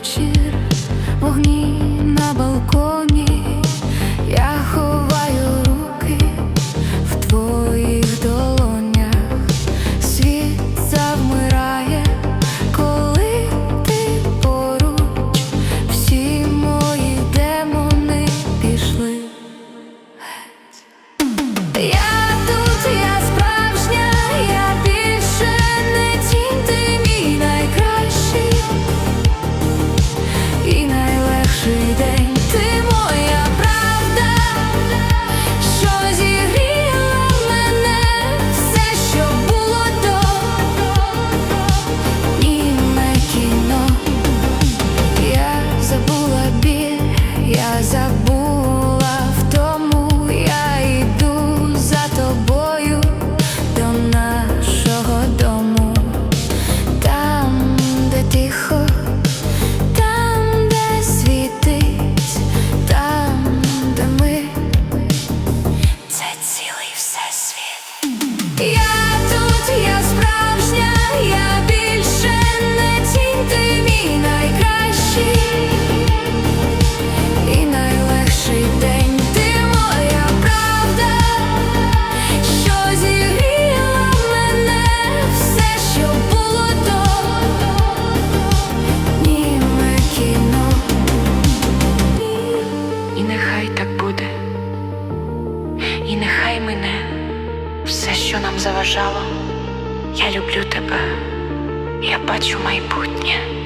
вечір, вогні на балконі. Нехай так буде, і нехай мене все, що нам заважало. Я люблю тебе, я бачу майбутнє.